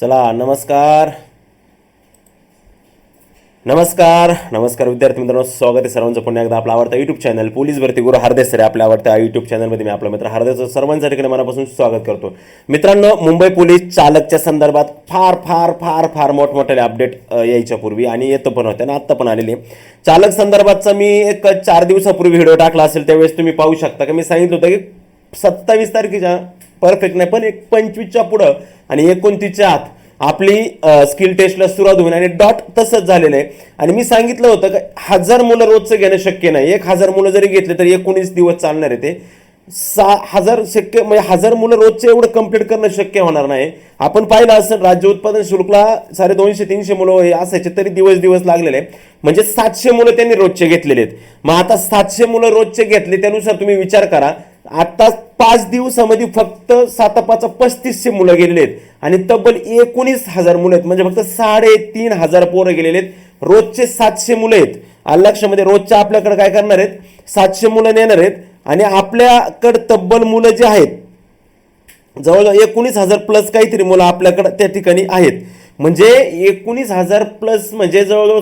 चला नमस्कार. नमस्कार. नमस्कार विद्यार्थी मित्रांनो स्वागत आहे सर्वांचं पुन्हा एकदा आपला आवडता युट्यूब चॅनल पोलीस भरती गुरु हरदेस सर आपल्या आवडत्या युट्यूब चॅनलमध्ये मी आपला मित्र हरदेस सर्वांच्या ठिकाणी मनापासून स्वागत करतो. मित्रांनो मुंबई पोलीस चालकच्या संदर्भात फार फार फार फार मोठमोठे अपडेट यायच्या पूर्वी आणि येतं पण होते ना आत्ता पण आलेले चालक संदर्भातचा मी एक चार दिवसापूर्वी व्हिडिओ टाकला असेल त्यावेळेस तुम्ही पाहू शकता. की मी सांगितलं होतं की सत्तावीस तारखेच्या परफेक्ट नाही पण एक पंचवीसच्या पुढं आणि एकोणतीसच्या आत आपली स्किल टेस्टला सुरुवात होईल आणि डॉट तसंच झालेलं आहे. आणि मी सांगितलं होतं की हजार मुलं रोजचं घेणं शक्य नाही. एक हजार मुलं जरी घेतले तर एकोणीस दिवस चालणार आहे ते. सा हजार शक्य म्हणजे हजार मुलं रोजचे एवढं कंप्लीट करणं शक्य होणार नाही. आपण पाहिलं असं राज्य उत्पादन शुल्कला साडे दोनशे तीनशे मुलं हे असायचे तरी दिवस दिवस लागलेले आहे. म्हणजे सातशे मुलं त्यांनी रोजचे घेतलेले आहेत. मग आता सातशे मुलं रोजचे घेतले त्यानुसार तुम्ही विचार करा आता पाच दिवसामध्ये फक्त सातापाचा पस्तीसशे मुलं गेलेले आहेत. आणि तब्बल एकोणीस हजार मुलं आहेत. म्हणजे फक्त साडेतीन हजार पोरं गेलेले आहेत. रोजचे सातशे मुलं आहेत. आलं लक्षामध्ये रोजच्या आपल्याकडे काय करणार आहेत? सातशे मुलं नेणार आहेत. आणि आपल्याकडं तब्बल मुलं जे आहेत जवळजवळ एकोणीस हजार प्लस काहीतरी मुलं आपल्याकडं त्या ठिकाणी आहेत. म्हणजे एकोणीस हजार प्लस म्हणजे जवळजवळ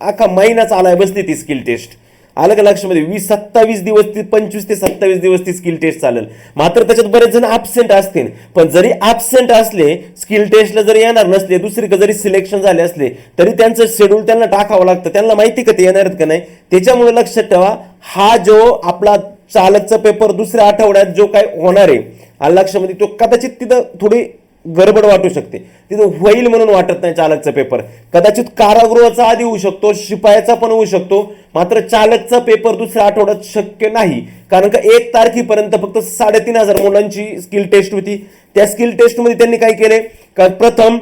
अख्खा महिनाच आलाय बसली ती स्किल टेस्ट. आलं का लक्षामध्ये वीस सत्तावीस दिवस ती पंचवीस ते सत्तावीस दिवस ती स्किल टेस्ट चालेल. मात्र त्याच्यात बरेच जण ॲबसेंट असतील. पण जरी ॲबसेंट असले स्किल टेस्टला जरी येणार नसले दुसरीकडे जरी सिलेक्शन झाले असले तरी त्यांचं शेड्यूल त्यांना टाकावं लागतं. त्यांना माहिती का ते येणार आहेत का नाही? त्याच्यामुळे लक्षात ठेवा हा जो आपला चालकचा पेपर दुसऱ्या आठवड्यात जो काय होणार आहे आलं लक्षामध्ये तो कदाचित तिथं थोडी गडबड वाटू शकते. तिथं होईल म्हणून वाटत नाही चालकचा पेपर कदाचित कारागृहाचा आधी होऊ शकतो शिपायाचा पण होऊ शकतो. मात्र चालकचा पेपर दुसऱ्या आठवड्यात शक्य नाही. कारण का एक तारखेपर्यंत फक्त साडेतीन हजार मुलांची स्किल टेस्ट होती. त्या स्किल टेस्टमध्ये त्यांनी काय केले? का प्रथम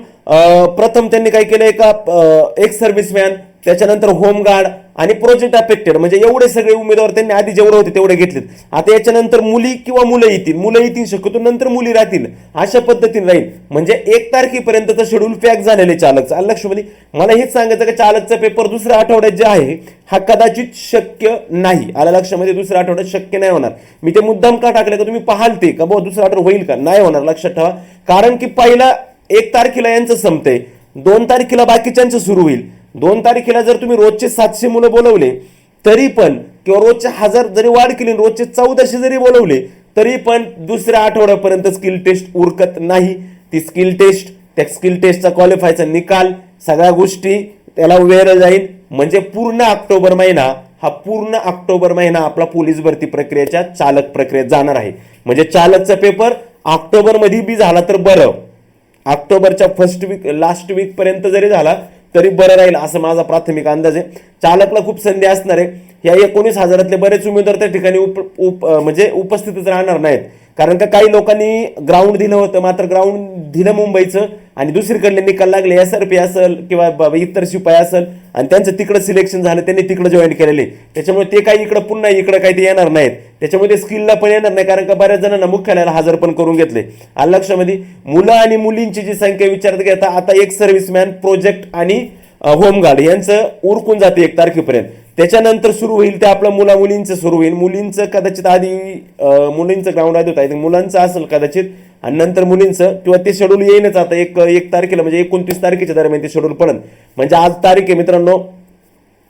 प्रथम त्यांनी काय केलं? एका एक सर्व्हिसमॅन त्याच्यानंतर होमगार्ड आणि प्रोजेक्ट अफेक्टेड म्हणजे एवढे सगळे उमेदवार त्यांनी आधी जेवढे होते तेवढे घेतलेत. आता याच्यानंतर मुली किंवा मुलं येतील. मुलं येतील शक्यतो नंतर मुली राहतील. अशा पद्धतीने राहील. म्हणजे एक तारखेपर्यंतचं शेड्यूल पॅक झालेलं आहे चालकचं मला हेच सांगायचं की? चालकचा पेपर दुसऱ्या आठवड्यात जे आहे हा कदाचित शक्य नाही. आला लक्षामध्ये म्हणजे दुसऱ्या आठवड्यात शक्य नाही होणार. मी ते मुद्दाम का टाकले का? तुम्ही पाहाल ते का? बुवा दुसरा आठवड होईल का? नाही होणार. लक्षात ठेवा. कारण की पहिला एक तारखेला यांचं संपतंय. दोन तारखेला बाकीच्यांचं सुरू होईल. दोन तारखेला जर तुम्ही रोजचे सातशे मुलं बोलवले तरी पण किंवा रोजचे हजार जरी वाढ केली रोजचे चौदाशे जरी बोलवले तरी पण दुसऱ्या आठवड्यापर्यंत स्किल टेस्ट उरकत नाही. ती स्किल टेस्ट त्या स्किल टेस्टचा क्वालिफायचा निकाल सगळ्या गोष्टी त्याला वेळ जाईल. म्हणजे पूर्ण ऑक्टोबर महिना हा पूर्ण ऑक्टोबर महिना आपला पोलीस भरती प्रक्रियेच्या चालक प्रक्रियेत जाणार आहे. म्हणजे चालकचा पेपर ऑक्टोबरमध्ये बी झाला तर बरं. ऑक्टोबरच्या फर्स्ट वीक लास्ट वीकपर्यंत जरी झाला तरी बरं राहील असं माझा प्राथमिक अंदाज आहे. चालकला खूप संधी असणार आहे. या एकोणीस हजारातले बरेच उमेदवार त्या ठिकाणी उप उप म्हणजे उपस्थितच राहणार नाहीत. कारण का काही लोकांनी ग्राउंड दिलं होतं मात्र ग्राउंड दिलं मुंबईचं आणि दुसरीकडले निकाल लागले. एस आर पी असेल किंवा इतर शिपाई असेल आणि त्यांचं तिकडं सिलेक्शन झालं त्यांनी तिकडं जॉईन केलेले. त्याच्यामुळे ते काही इकडं पुन्हा इकडं काही ते येणार नाहीत. त्याच्यामध्ये स्किलला पण येणार नाही कारण का बऱ्याच जणांना मुख्यालयाला हजर पण करून घेतले. आणि लक्षामध्ये मुलं आणि मुलींची जी संख्या विचारात घेता आता एक सर्व्हिसमॅन प्रोजेक्ट आणि होमगार्ड यांचं उरकून जाते एक तारखेपर्यंत. त्याच्यानंतर सुरू होईल ते आपलं मुला मुलींचं सुरू होईल. मुलींचं कदाचित आधी मुलींचं ग्राउंड आधी होतं. मुलांचं असेल कदाचित. आणि नंतर मुलींचं किंवा ते शेड्यूल येईनच आता एक एक तारखेला म्हणजे एकोणतीस तारखेच्या दरम्यान ते शेड्यूल पडेल. म्हणजे आज तारीख आहे मित्रांनो.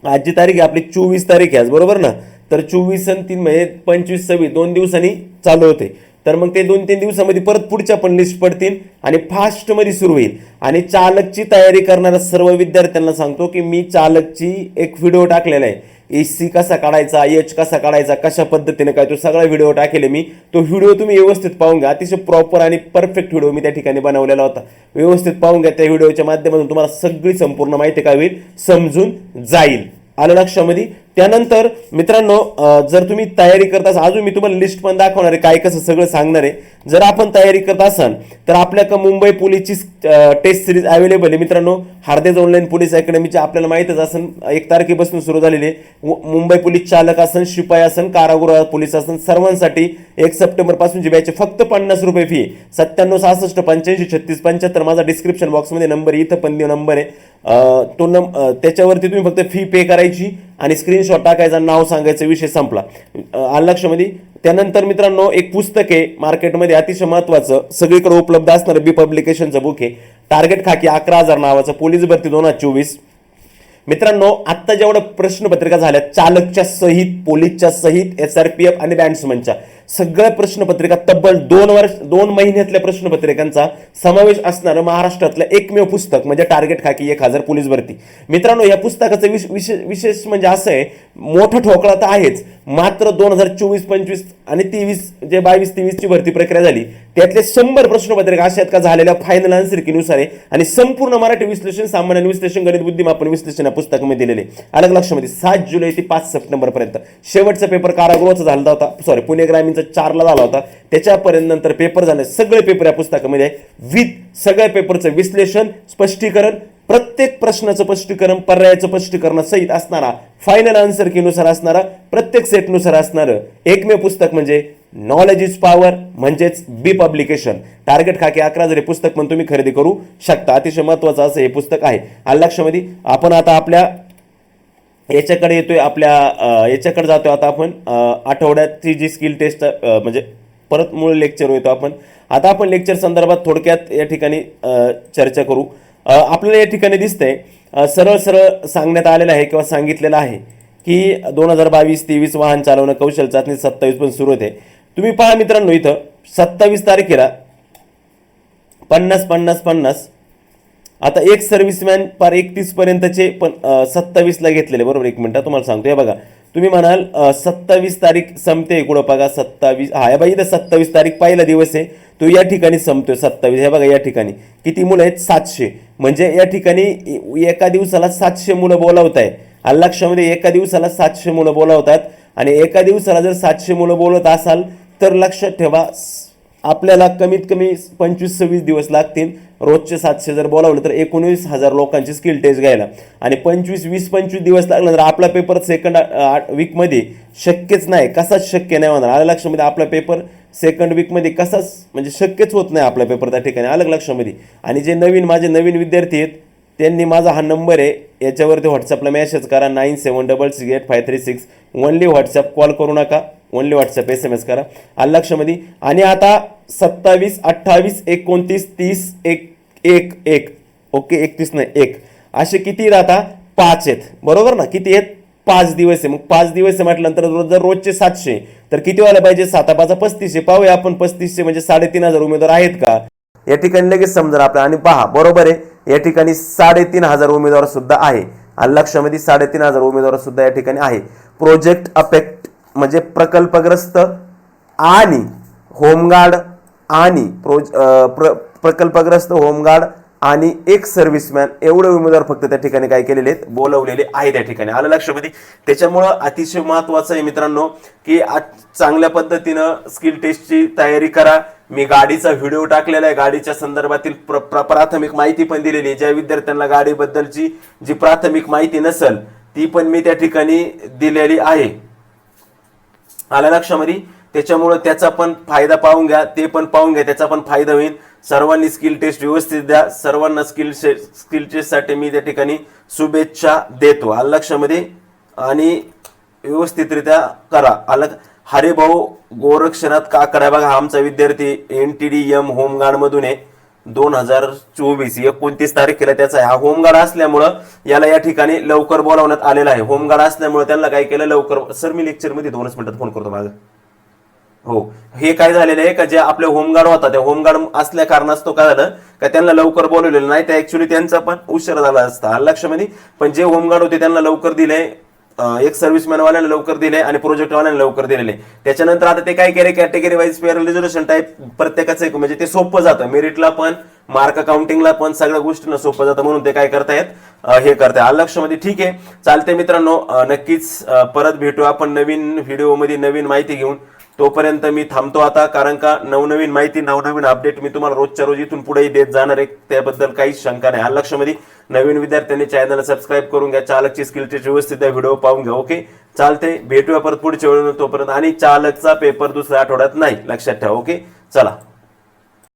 आजची तारीख आहे आपली चोवीस तारीख आहे आज बरोबर ना? तर चोवीस आणि तीन म्हणजे पंचवीस सव्वीस दोन दिवसांनी चालू होते. तर मग ते दोन तीन दिवसामध्ये परत पुढच्या पण लिस्ट पडतील आणि फास्टमध्ये सुरू होईल. आणि चालकची तयारी करणाऱ्या सर्व विद्यार्थ्यांना सांगतो की मी चालकची एक व्हिडिओ टाकलेला आहे. ए सी कसा काढायचा एच कसा काढायचा कशा पद्धतीने काय तो सगळा व्हिडिओ टाकेल मी. तो व्हिडिओ तुम्ही व्यवस्थित पाहून घ्या. अतिशय प्रॉपर आणि परफेक्ट व्हिडिओ मी त्या ठिकाणी बनवलेला होता. व्यवस्थित पाहून घ्या. त्या व्हिडिओच्या माध्यमातून तुम्हाला सगळी संपूर्ण माहिती काय होईल समजून जाईल. आलं लक्षामध्ये? त्यानंतर मित्रांनो जर तुम्ही तयारी करत असाल अजून मी तुम्हाला लिस्ट पण दाखवणार आहे काय कसं सगळं सांगणार आहे. जर आपण तयारी करत असाल तर आपल्याकडे मुंबई पोलीसची टेस्ट सिरीज अवेलेबल आहे. मित्रांनो हार्देज ऑनलाईन पोलीस अकॅडमीची आपल्याला माहीतच असं एक तारखेपासून सुरू झालेली आहे. मु- मुंबई पोलीस चालक असन शिपाई असन कारागृह पोलीस असन सर्वांसाठी एक सप्टेंबरपासून जी बॅच फक्त पन्नास रुपये फी सत्त्याण्णव सहासष्ट पंच्याऐंशी छत्तीस पंच्याहत्तर माझा डिस्क्रिप्शन बॉक्समध्ये नंबर इथं पण नंबर आहे. तो नं त्याच्यावरती तुम्ही फक्त फी पे करायची. आणि स्क्रीनशॉट टाकायचा नाव सांगायचा विषय संपला. अं, त्यानंतर मित्रांनो एक पुस्तक आहे मार्केटमध्ये अतिशय महत्वाचं सगळीकडे उपलब्ध असणारं बी पब्लिकेशनचं बुक आहे. टार्गेट खाकी अकरा हजार नावाचं पोलीस भरती दोन हजार चोवीस. मित्रांनो आत्ता जेवढं प्रश्नपत्रिका झाल्या चालकच्या सहित पोलीसच्या सहित एस आर पी एफ आणि बँड्समनच्या सगळ्या प्रश्नपत्रिका तब्बल दोन वर्ष दोन महिन्यातल्या प्रश्नपत्रिकांचा समावेश असणारं महाराष्ट्रातलं एकमेव पुस्तक म्हणजे टार्गेट खाकी एक हजार पोलीस भरती. मित्रांनो या पुस्तकाचं विश विशेष विशेष म्हणजे असं आहे मोठा ठोकळा तर आहेच मात्र दोन हजार चोवीस पंचवीस आणि तेवीस जे बावीस तेवीसची भरती प्रक्रिया झाली त्यातले शंभर प्रश्नपत्रिका अशा आहेत का झालेल्या फायनल आन्सर किनुसार आहे आणि संपूर्ण मराठी विश्लेषण सामान्य विश्लेषण गणित बुद्धिमापन विश्लेषण या पुस्तकामध्ये दिलेले अलग लक्षामध्ये सात जुलै ते पाच सप्टेंबर पर्यंत शेवटचा पेपर कारागृहाचा झाला होता सॉरी पुणे ग्रामीणचा चारला झाला होता. त्याच्यापर्यंत नंतर पेपर झाले. सगळे पेपर या पुस्तकामध्ये आहे विथ सगळ्या पेपरचं विश्लेषण स्पष्टीकरण प्रत्येक प्रश्नाचं स्पष्टीकरण पर्यायाचं स्पष्टीकरण सहित असणारा फायनल आन्सर कीनुसार असणारा प्रत्येक सेटनुसार असणारं एकमेव पुस्तक म्हणजे नॉलेज इज पॉवर म्हणजेच बी पब्लिकेशन टार्गेट खाके अकरा जरी पुस्तक पण तुम्ही खरेदी करू शकता. अतिशय महत्वाचं असं हे पुस्तक आहे. आलं लक्षामध्ये आपण आता आपल्या याच्याकडे येतोय आपल्या याच्याकडे जातोय आता आपण आठवड्यातची जी स्किल टेस्ट म्हणजे परत मूळ लेक्चर येतो आपण. आता आपण लेक्चर संदर्भात थोडक्यात या ठिकाणी चर्चा करू. आपल्याला या ठिकाणी दिसतंय सरळ सरळ सांगण्यात आलेलं आहे किंवा सांगितलेलं आहे की दोन हजार बावीस तेवीस वाहन चालवणं कौशल चाचणी सत्तावीस पण सुरू होते. तुम्ही पहा मित्रांनो इथं सत्तावीस तारखेला पन्नास पन्नास पन्नास आता एक सर्व्हिसमॅन पार एकतीस पर्यंतचे पण सत्तावीसला घेतलेले बरोबर? एक मिनटं तुम्हाला सांगतो. हे बघा तुम्ही म्हणाल सत्तावीस तारीख संपते कुठं बघा सत्तावीस हा हे बाई इथं सत्तावीस तारीख पहिला दिवस आहे तो या ठिकाणी संपतोय सत्तावीस. हे बघा या ठिकाणी. किती मुलं आहेत? सातशे. म्हणजे या ठिकाणी एका दिवसाला सातशे मुलं बोलावत आहे लक्षामध्ये एका दिवसाला सातशे मुलं बोलावतात. आणि एका दिवसाला जर सातशे मुलं बोलत असाल तर लक्षात ठेवा आपल्याला कमीत कमी पंचवीस सव्वीस दिवस लागतील. रोजचे सातशे जर बोलावलं तर एकोणीस हजार लोकांची स्किल टेस्ट घ्यायला. आणि पंचवीस वीस पंचवीस दिवस लागला तर आपला पेपर सेकंड वीकमध्ये शक्यच नाही. कसाच शक्य नाही होणार? आलं लक्षामध्ये आपला पेपर सेकंड वीकमध्ये कसाच म्हणजे शक्यच होत नाही आपला पेपर त्या ठिकाणी. अलग लक्षामध्ये. आणि जे नवीन माझे नवीन विद्यार्थी आहेत त्यांनी माझा हा नंबर आहे. याच्यावरती व्हॉट्सअपला मेसेज करा. Nine seven double six eight five three six only WhatsApp call करू नका. Only WhatsApp S M S करा. आलं लक्षामध्ये? आणि आता सत्तावीस अठ्ठावीस एकोणतीस तीस एक एक एक. ओके एकतीस नाही एक. असे किती राहता? पाच आहेत. बरोबर ना? किती आहेत? पाच दिवस आहे. मग पाच दिवस आहे म्हटल्यानंतर रोज जर रोजचे सातशे तर किती व्हायला पाहिजे? साता पाचा पस्तीसशे. पाहूया आपण पस्तीसशे म्हणजे साडेतीन हजार उमेदवार आहेत का? या ठिकाणी लगेच समजा आपल्या आणि पहा बरोबर आहे. या ठिकाणी साडेतीन हजार उमेदवार सुद्धा आहे. आणि लक्षामध्ये साडेतीन हजार उमेदवार सुद्धा या ठिकाणी आहे. प्रोजेक्ट अफेक्ट म्हणजे प्रकल्पग्रस्त आणि होमगार्ड आणि प्रोज प्र प्रकल्पग्रस्त होमगार्ड आणि एक सर्व्हिसमॅन एवढे उमेदवार फक्त त्या ठिकाणी काय केलेले आहेत? बोलवलेले आहे त्या ठिकाणी. आलं लक्षामध्ये त्याच्यामुळं अतिशय महत्वाचं आहे मित्रांनो की आज चांगल्या पद्धतीनं स्किल टेस्टची तयारी करा. मी गाडीचा व्हिडिओ टाकलेला आहे. गाडीच्या संदर्भातील प्र, प्र, प्राथमिक माहिती पण दिलेली आहे. ज्या विद्यार्थ्यांना गाडीबद्दलची जी प्राथमिक माहिती नसेल ती पण मी त्या ठिकाणी दिलेली आहे. आल्या लक्षामध्ये त्याच्यामुळं त्याचा पण फायदा पाहून घ्या ते पण पाहून घ्या त्याचा पण फायदा होईल. सर्वांनी स्किल टेस्ट व्यवस्थित द्या. सर्वांना स्किल स्किल टेस्टसाठी मी त्या ठिकाणी शुभेच्छा देतो. आलं लक्षामध्ये आणि व्यवस्थितरित्या करा. आलं गोरक्षणात गोरक्षनाथ काकडा. बघा आमचा विद्यार्थी एन टी डी एम होमगार्डमधून आहे. दोन हजार चोवीस एकोणतीस तारखेला त्याचा आहे. हा होमगार्ड असल्यामुळं याला या ठिकाणी लवकर बोलावण्यात आलेला आहे. होमगार्ड असल्यामुळे त्यांना काय केलं? लवकर सर मी लेक्चरमध्ये दोनच मिनिटात फोन करतो माझं. हो. हे काय झालेलं आहे का? जे आपले होमगार्ड होता त्या होमगार्ड असल्या कारणास्तव काय झालं? का त्यांना लवकर बोलवलेलं नाही? तर ऍक्च्युली त्यांचा पण उशीर झाला असता. लक्षामध्ये पण जे होमगार्ड होते त्यांना लवकर दिले. एक सर्व्हिसमॅनवाल्याला लवकर दिले आणि प्रोजेक्टवाल्याने लवकर दिलेले. त्याच्यानंतर आता ते काय केले category wise pair reservation type प्रत्येकाचं एक म्हणजे ते सोपं जातं. मेरिटला पण मार्क काउंटिंगला पण सगळ्या गोष्टींना सोपं जातं म्हणून ते काय करतायत? हे करताय आलक्षमध्ये ठीक आहे. चालते मित्रांनो. नक्कीच परत भेटू आपण नवीन व्हिडिओमध्ये नवीन माहिती घेऊन. तोपर्यंत मी थांबतो आता कारण का नवनवीन माहिती नवनवीन अपडेट मी तुम्हाला रोजच्या रोज इथून पुढेही देत जाणार आहे. त्याबद्दल काहीच शंका नाही. हा लक्षामध्ये नवीन विद्यार्थ्यांनी चॅनलला सबस्क्राईब करून घ्या. चालकची स्किल टेस्ट व्यवस्थित व्हिडिओ पाहून घ्या. ओके चालते भेटूया परत पुढच्या वेळेला. तोपर्यंत आणि चालकचा पेपर दुसऱ्या आठवड्यात नाही. लक्षात ठेवा. ओके चला.